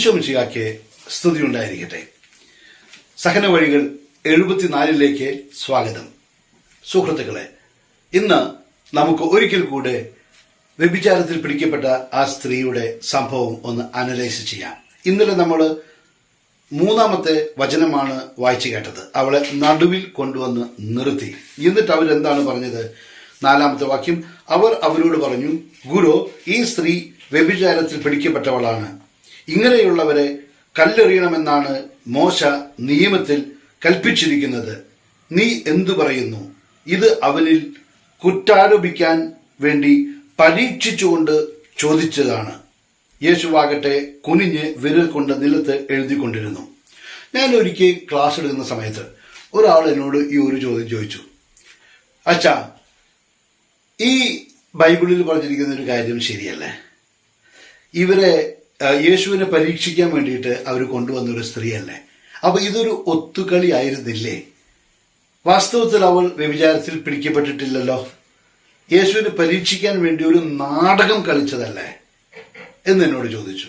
ഈശോ മിശിഹാക്ക് സ്തുതി ഉണ്ടായിരിക്കട്ടെ. സഹന വഴികൾ എഴുപത്തിനാലിലേക്ക് സ്വാഗതം. സുഹൃത്തുക്കളെ ഇന്ന് നമുക്ക് ഒരിക്കൽ കൂടെ വ്യഭിചാരത്തിൽ പിടിക്കപ്പെട്ട ആ സ്ത്രീയുടെ സംഭവം ഒന്ന് അനലൈസ് ചെയ്യാം. ഇന്നലെ നമ്മൾ മൂന്നാമത്തെ വചനമാണ് വായിച്ചു കേട്ടത്. അവളെ നടുവിൽ കൊണ്ടുവന്ന് നിർത്തി. എന്നിട്ട് അവരെന്താണ് പറഞ്ഞത്? നാലാമത്തെ വാക്യം അവർ അവരോട് പറഞ്ഞു ഗുരു ഈ സ്ത്രീ വ്യഭിചാരത്തിൽ പിടിക്കപ്പെട്ടവളാണ്. ഇങ്ങനെയുള്ളവരെ കല്ലെറിയണമെന്നാണ് മോശ നിയമത്തിൽ കൽപ്പിച്ചിരിക്കുന്നത്. നീ എന്തു പറയുന്നു? ഇത് അവനിൽ കുറ്റാരോപിക്കാൻ വേണ്ടി പരീക്ഷിച്ചുകൊണ്ട് ചോദിച്ചതാണ്. യേശുവാകട്ടെ കുനിഞ്ഞ് വിരൽ കൊണ്ട് നിലത്ത് എഴുതിക്കൊണ്ടിരുന്നു. ഞാൻ ഒരിക്കൽ ക്ലാസ് എടുക്കുന്ന സമയത്ത് ഒരാൾ എന്നോട് ഈ ഒരു ചോദ്യം ചോദിച്ചു. അച്ഛാ ഈ ബൈബിളിൽ പറഞ്ഞിരിക്കുന്ന ഒരു കാര്യം ശരിയല്ലേ? ഇവരെ യേശുവിനെ പരീക്ഷിക്കാൻ വേണ്ടിയിട്ട് അവർ കൊണ്ടുവന്ന ഒരു സ്ത്രീയല്ലേ. അപ്പൊ ഇതൊരു ഒത്തുകളി ആയിരുന്നില്ലേ? വാസ്തവത്തിൽ അവൾ വ്യഭിചാരത്തിൽ പിടിക്കപ്പെട്ടിട്ടില്ലല്ലോ. യേശുവിനെ പരീക്ഷിക്കാൻ വേണ്ടി ഒരു നാടകം കളിച്ചതല്ലേ? എന്ന് എന്നോട് ചോദിച്ചു.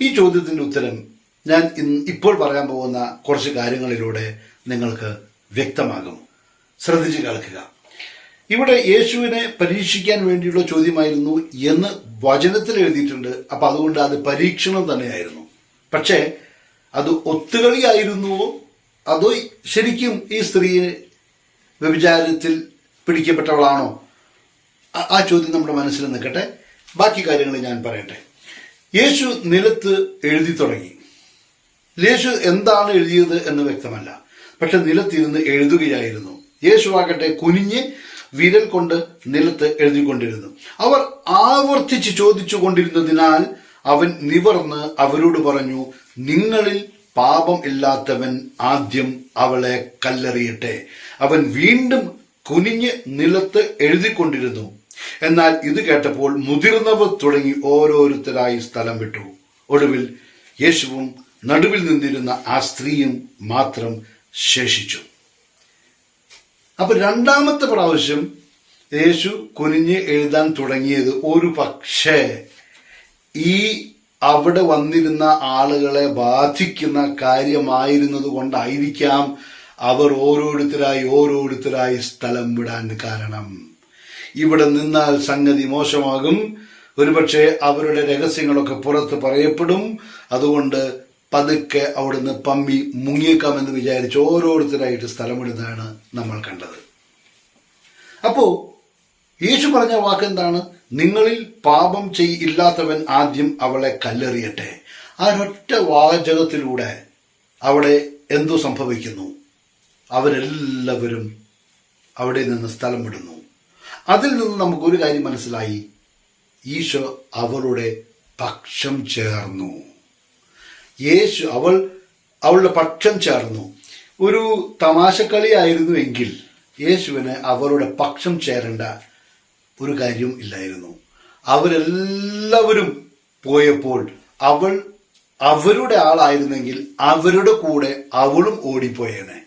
ഈ ചോദ്യത്തിന്റെ ഉത്തരം ഞാൻ ഇപ്പോൾ പറയാൻ പോകുന്ന കുറച്ച് കാര്യങ്ങളിലൂടെ നിങ്ങൾക്ക് വ്യക്തമാകും. ശ്രദ്ധിച്ച് കേൾക്കുക. ഇവിടെ യേശുവിനെ പരീക്ഷിക്കാൻ വേണ്ടിയുള്ള ചോദ്യമായിരുന്നു എന്ന് വചനത്തിൽ എഴുതിയിട്ടുണ്ട്. അപ്പൊ അതുകൊണ്ട് അത് പരീക്ഷണം തന്നെയായിരുന്നു. പക്ഷേ അത് ഒത്തുകളിയായിരുന്നുവോ? അതോ ശരിക്കും ഈ സ്ത്രീയെ വ്യഭിചാരത്തിൽ പിടിക്കപ്പെട്ടവളാണോ? ആ- ചോദ്യം നമ്മുടെ മനസ്സിൽ നിൽക്കട്ടെ. ബാക്കി കാര്യങ്ങൾ ഞാൻ പറയട്ടെ. യേശു നിലത്ത് എഴുതി തുടങ്ങി. യേശു എന്താണ് എഴുതിയത് എന്ന് വ്യക്തമല്ല. പക്ഷെ നിലത്തിരുന്ന് എഴുതുകയായിരുന്നു. യേശു ആകട്ടെ കുനിഞ്ഞ് വിരൽ കൊണ്ട് നിലത്ത് എഴുതിക്കൊണ്ടിരുന്നു. അവർ ആവർത്തിച്ച് ചോദിച്ചു കൊണ്ടിരുന്നതിനാൽ അവൻ നിവർന്ന് അവരോട് പറഞ്ഞു നിങ്ങളിൽ പാപം ഇല്ലാത്തവൻ ആദ്യം അവളെ കല്ലെറിയട്ടെ. അവൻ വീണ്ടും കുനിഞ്ഞ് നിലത്ത് എഴുതിക്കൊണ്ടിരുന്നു. എന്നാൽ ഇത് കേട്ടപ്പോൾ മുതിർന്നവർ തുടങ്ങി ഓരോരുത്തരായി സ്ഥലം വിട്ടു. ഒടുവിൽ യേശുവും നടുവിൽ നിന്നിരുന്ന ആ സ്ത്രീയും മാത്രം ശേഷിച്ചു. അപ്പൊ രണ്ടാമത്തെ പ്രാവശ്യം യേശു കുനിഞ്ഞ് എഴുതാൻ തുടങ്ങിയത് ഒരു പക്ഷേ ഈ അവിടെ വന്നിരുന്ന ആളുകളെ ബാധിക്കുന്ന കാര്യമായിരുന്നത് കൊണ്ടായിരിക്കാം അവർ ഓരോരുത്തരായി ഓരോരുത്തരായി സ്ഥലം വിടാൻ കാരണം. ഇവിടെ നിന്നാൽ സംഗതി മോശമാകും. ഒരുപക്ഷെ അവരുടെ രഹസ്യങ്ങളൊക്കെ പുറത്ത് പറയപ്പെടും. അതുകൊണ്ട് പതുക്കെ അവിടുന്ന് പമ്മി മുങ്ങിയേക്കാമെന്ന് വിചാരിച്ച് ഓരോരുത്തരായിട്ട് സ്ഥലമിടുന്നതാണ് നമ്മൾ കണ്ടത്. അപ്പോ യേശു പറഞ്ഞ വാക്കെന്താണ്? നിങ്ങളിൽ പാപം ചെയ് ഇല്ലാത്തവൻ ആദ്യം അവളെ കല്ലെറിയട്ടെ. ആ ഒറ്റ വാചകത്തിലൂടെ അവിടെ എന്തു സംഭവിക്കുന്നു. അവരെല്ലാവരും അവിടെ നിന്ന് സ്ഥലം വിടുന്നു അതിൽ നിന്ന് നമുക്കൊരു കാര്യം മനസ്സിലായി. ഈശോ അവരുടെ പക്ഷം ചേർന്നു. യേശു അവൾ അവളുടെ പക്ഷം ചേർന്നു. ഒരു തമാശക്കളിയായിരുന്നു എങ്കിൽ യേശുവിന് അവരുടെ പക്ഷം ചേരേണ്ട ഒരു കാര്യവും ഇല്ലായിരുന്നു. അവരെല്ലാവരും പോയപ്പോൾ അവൾ അവരുടെ ആളായിരുന്നെങ്കിൽ അവരുടെ കൂടെ അവളും ഓടിപ്പോയേനെ.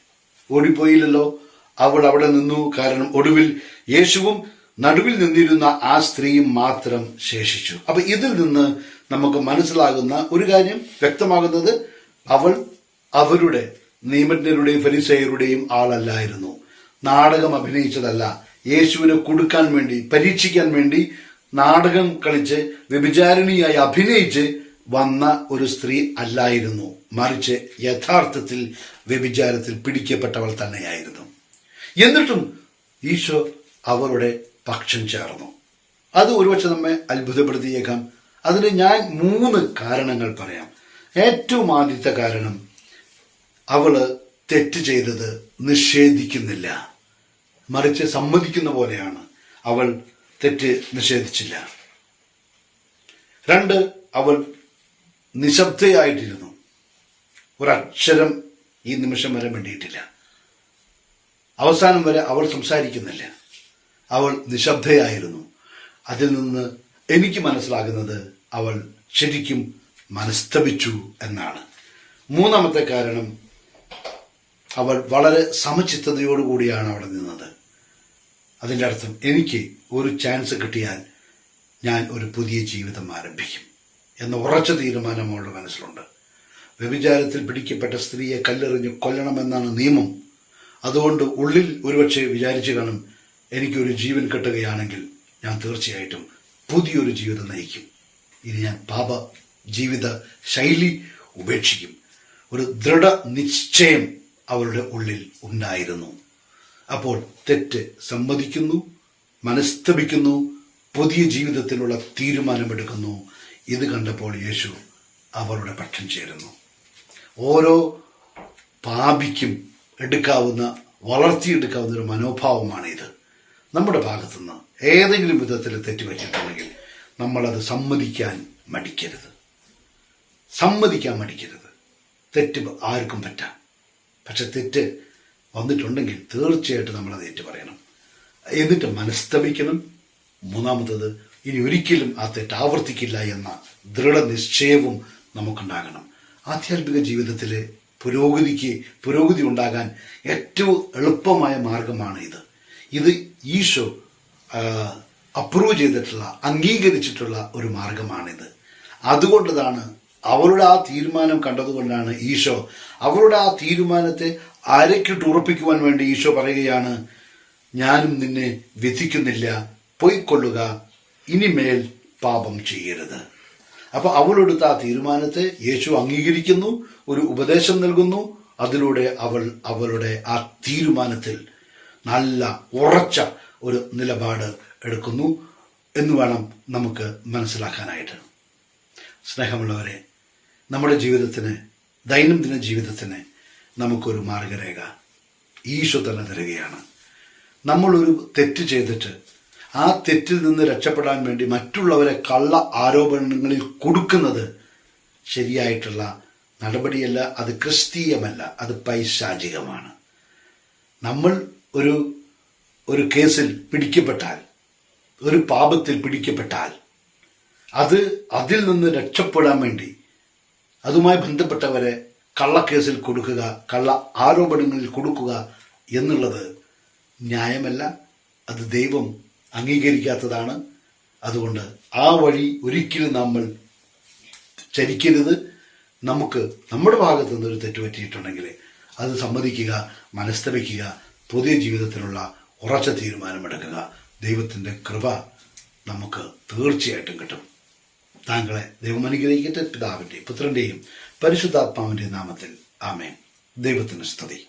ഓടിപ്പോയില്ലല്ലോ? അവൾ അവിടെ നിന്നു. കാരണം ഒടുവിൽ യേശുവും നടുവിൽ നിന്നിരുന്ന ആ സ്ത്രീയും മാത്രം ശേഷിച്ചു. അപ്പൊ ഇതിൽ നിന്ന് നമുക്ക് മനസ്സിലാകുന്ന ഒരു കാര്യം വ്യക്തമാകുന്നത് അവൾ അവരുടെ നിയമജ്ഞരുടെയും ഫരിസയരുടെയും ആളല്ലായിരുന്നു. നാടകം അഭിനയിച്ചതല്ല. യേശുവിനെ കൊടുക്കാൻ വേണ്ടി പരീക്ഷിക്കാൻ വേണ്ടി നാടകം കളിച്ച് വ്യഭിചാരിണിയായി അഭിനയിച്ച് വന്ന ഒരു സ്ത്രീ അല്ലായിരുന്നു. മറിച്ച് യഥാർത്ഥത്തിൽ വ്യഭിചാരത്തിൽ പിടിക്കപ്പെട്ടവൾ തന്നെയായിരുന്നു. എന്നിട്ടും ഈശോ അവരുടെ പക്ഷം ചേർന്നു. അത് ഒരുപക്ഷെ നമ്മെ അത്ഭുതപ്പെടുത്തിയേക്കാം. അതിന് ഞാൻ മൂന്ന് കാരണങ്ങൾ പറയാം. ഏറ്റവും ആദ്യത്തെ കാരണം അവൾ തെറ്റ് ചെയ്തത് നിഷേധിക്കുന്നില്ല. മറിച്ച് സമ്മതിക്കുന്ന പോലെയാണ് അവൾ തെറ്റ് നിഷേധിച്ചില്ല. രണ്ട് അവൾ നിശബ്ദയായിട്ടിരുന്നു. ഒരക്ഷരം ഈ നിമിഷം വരെ വേണ്ടിയിട്ടില്ല. അവസാനം വരെ അവൾ സംസാരിക്കുന്നില്ല. അവൾ നിശബ്ദയായിരുന്നു. അതിൽ നിന്ന് എനിക്ക് മനസ്സിലാകുന്നത് അവൾ ശരിക്കും മനസ്തപിച്ചു എന്നാണ്. മൂന്നാമത്തെ കാരണം അവൾ വളരെ സമചിത്തതയോടുകൂടിയാണ് അവിടെ നിന്നത്. അതിന്റെ അർത്ഥം എനിക്ക് ഒരു ചാൻസ് കിട്ടിയാൽ ഞാൻ ഒരു പുതിയ ജീവിതം ആരംഭിക്കും എന്ന ഉറച്ച തീരുമാനം അവളുടെ മനസ്സിലുണ്ട്. വ്യഭിചാരത്തിൽ പിടിക്കപ്പെട്ട സ്ത്രീയെ കല്ലെറിഞ്ഞ് കൊല്ലണമെന്നാണ് നിയമം. അതുകൊണ്ട് ഉള്ളിൽ ഒരുപക്ഷെ വിചാരിച്ചു കാണും എനിക്കൊരു ജീവൻ കിട്ടുകയാണെങ്കിൽ ഞാൻ തീർച്ചയായിട്ടും പുതിയൊരു ജീവിതം നയിക്കും. ഇനി ഞാൻ പാപ ജീവിത ശൈലി ഉപേക്ഷിക്കും. ഒരു ദൃഢ നിശ്ചയം അവരുടെ ഉള്ളിൽ ഉണ്ടായിരുന്നു. അപ്പോൾ തെറ്റ് സമ്മതിക്കുന്നു മനസ്തപിക്കുന്നു പുതിയ ജീവിതത്തിലുള്ള തീരുമാനമെടുക്കുന്നു. ഇത് കണ്ടപ്പോൾ യേശു അവരുടെ പക്ഷം ചേരുന്നു. ഓരോ പാപിക്കും എടുക്കാവുന്ന വളർത്തിയെടുക്കാവുന്ന ഒരു മനോഭാവമാണ് ഇത് നമ്മുടെ ഭാഗത്തുനിന്ന് ഏതെങ്കിലും വിധത്തിൽ തെറ്റുപറ്റിയിട്ടുണ്ടെങ്കിൽ നമ്മളത് സമ്മതിക്കാൻ മടിക്കരുത്. സമ്മതിക്കാൻ മടിക്കരുത്. തെറ്റ് ആർക്കും പറ്റാം. പക്ഷെ തെറ്റ് വന്നിട്ടുണ്ടെങ്കിൽ തീർച്ചയായിട്ടും നമ്മളത് ഏറ്റു പറയണം എന്നിട്ട് മനസ്തപിക്കണം. മൂന്നാമത്തത് ഇനി ഒരിക്കലും ആ തെറ്റ് ആവർത്തിക്കില്ല എന്ന ദൃഢനിശ്ചയവും നമുക്കുണ്ടാകണം. ആധ്യാത്മിക ജീവിതത്തിലെ പുരോഗതിക്ക് പുരോഗതി ഉണ്ടാകാൻ ഏറ്റവും എളുപ്പമായ മാർഗമാണ് ഇത്. ഇത് ഈശോ അപ്രൂവ് ചെയ്തിട്ടുള്ള അംഗീകരിച്ചിട്ടുള്ള ഒരു മാർഗമാണിത്. അതുകൊണ്ടതാണ് അവരുടെ ആ തീരുമാനം കണ്ടതുകൊണ്ടാണ് ഈശോ അവരുടെ ആ തീരുമാനത്തെ അരക്കിട്ട് ഉറപ്പിക്കുവാൻ വേണ്ടി ഈശോ പറയുകയാണ് ഞാനും നിന്നെ വിധിക്കുന്നില്ല പൊയ്ക്കൊള്ളുക ഇനിമേൽ പാപം ചെയ്യരുത്. അപ്പോൾ അവളെടുത്ത ആ തീരുമാനത്തെ യേശു അംഗീകരിക്കുന്നു ഒരു ഉപദേശം നൽകുന്നു അതിലൂടെ അവൾ അവളുടെ ആ തീരുമാനത്തിൽ നല്ല ഉറച്ച ഒരു നിലപാട് എടുക്കുന്നു എന്ന് വേണം നമുക്ക് മനസ്സിലാക്കാനായിട്ട്. സ്നേഹമുള്ളവരെ നമ്മുടെ ജീവിതത്തിന് ദൈനംദിന ജീവിതത്തിന് നമുക്കൊരു മാർഗരേഖ ഈശോ തന്നെ തരികയാണ്. നമ്മളൊരു തെറ്റ് ചെയ്തിട്ട് ആ തെറ്റിൽ നിന്ന് രക്ഷപ്പെടാൻ വേണ്ടി മറ്റുള്ളവരെ കള്ള ആരോപണങ്ങളിൽ കൊടുക്കുന്നത് ശരിയായിട്ടുള്ള നടപടിയല്ല അത് ക്രിസ്തീയമല്ല അത് പൈശാചികമാണ്. നമ്മൾ ഒരു ഒരു കേസിൽ പിടിക്കപ്പെട്ടാൽ ഒരു പാപത്തിൽ പിടിക്കപ്പെട്ടാൽ അത് അതിൽ നിന്ന് രക്ഷപ്പെടാൻ വേണ്ടി അതുമായി ബന്ധപ്പെട്ടവരെ കള്ളക്കേസിൽ കൊടുക്കുക കള്ള ആരോപണങ്ങളിൽ കൊടുക്കുക എന്നുള്ളത് ന്യായമല്ല അത് ദൈവം അംഗീകരിക്കാത്തതാണ്. അതുകൊണ്ട് ആ വഴി ഒരിക്കലും നമ്മൾ ചരിക്കരുത്. നമുക്ക് നമ്മുടെ ഭാഗത്തു നിന്ന് ഒരു തെറ്റ് അത് സമ്മതിക്കുക മനസ്തപിക്കുക പുതിയ ജീവിതത്തിനുള്ള ഉറച്ച തീരുമാനമെടുക്കുക. ദൈവത്തിന്റെ കൃപ നമുക്ക് തീർച്ചയായിട്ടും കിട്ടും. താങ്കളെ ദൈവം അനുഗ്രഹിക്കട്ടെ പിതാവിന്റെയും പുത്രന്റെയും പരിശുദ്ധാത്മാവിന്റെയും നാമത്തിൽ ആമേൻ. ദൈവത്തിന് സ്തുതി.